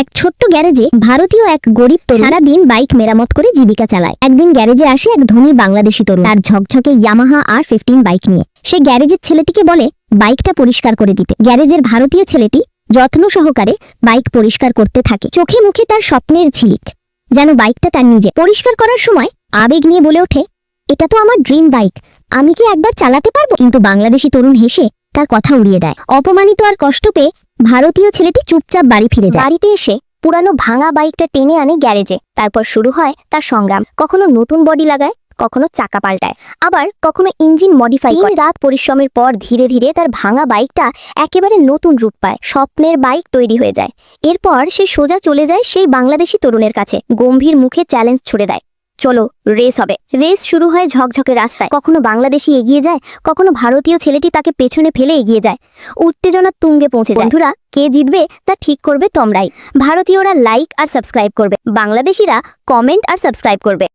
এক ছোট্ট গ্যারেজে ভারতীয় এক গরিব সারাদিন বাইক মেরামত করে জীবিকা চালায়। একদিন গ্যারেজে আসে এক ধনী বাংলাদেশি তরুণ। তার ঝকঝকে ইয়ামাহা আর ফিফটিন বাইক নিয়ে। সে গ্যারেজের ছেলেটিকে বলে, বাইকটা পরিষ্কার করে দিতে। গ্যারেজের ভারতীয় ছেলেটি যত্ন সহকারে বাইক পরিষ্কার করতে থাকে। চোখে মুখে তার স্বপ্নের ঝিলিক, যেন বাইকটা তার নিজে। পরিষ্কার করার সময় আবেগ নিয়ে বলে ওঠে, এটা তো আমার ড্রিম বাইক, আমি কি একবার চালাতে পারব? কিন্তু বাংলাদেশি তরুণ হেসে তার কথা উড়িয়ে দেয়। অপমানিত আর কষ্ট পেয়ে ভারতীয় ছেলেটি চুপচাপ বাড়ি ফিরে যায়। বাড়িতে এসে পুরানো ভাঙা বাইকটা টেনে আনে গ্যারেজে। তারপর শুরু হয় তার সংগ্রাম। কখনো নতুন বডি লাগায় কখনো চাকা পাল্টায়। আবার কখনো ইঞ্জিন মডিফাই করে। রাত পরিশ্রমের পর ধীরে ধীরে তার ভাঙা বাইকটা একেবারে নতুন রূপ পায়। স্বপ্নের বাইক তৈরি হয়ে যায়। এরপর সে সোজা চলে যায় সেই বাংলাদেশি তরুণের কাছে। গম্ভীর মুখে চ্যালেঞ্জ ছুড়ে দেয়। চলো রেস হবে। রেস শুরু হয় ঝকঝকে রাস্তায়। কখনো বাংলাদেশি এগিয়ে যায়, কখনো ভারতীয় ছেলেটি তাকে পেছনে ফেলে এগিয়ে যায়। উত্তেজনার তুঙ্গে পৌঁছে যায়। বন্ধুরা, কে জিতবে তা ঠিক করবে তোমরাই। ভারতীয়রা লাইক আর সাবস্ক্রাইব করবে। বাংলাদেশিরা কমেন্ট আর সাবস্ক্রাইব করবে।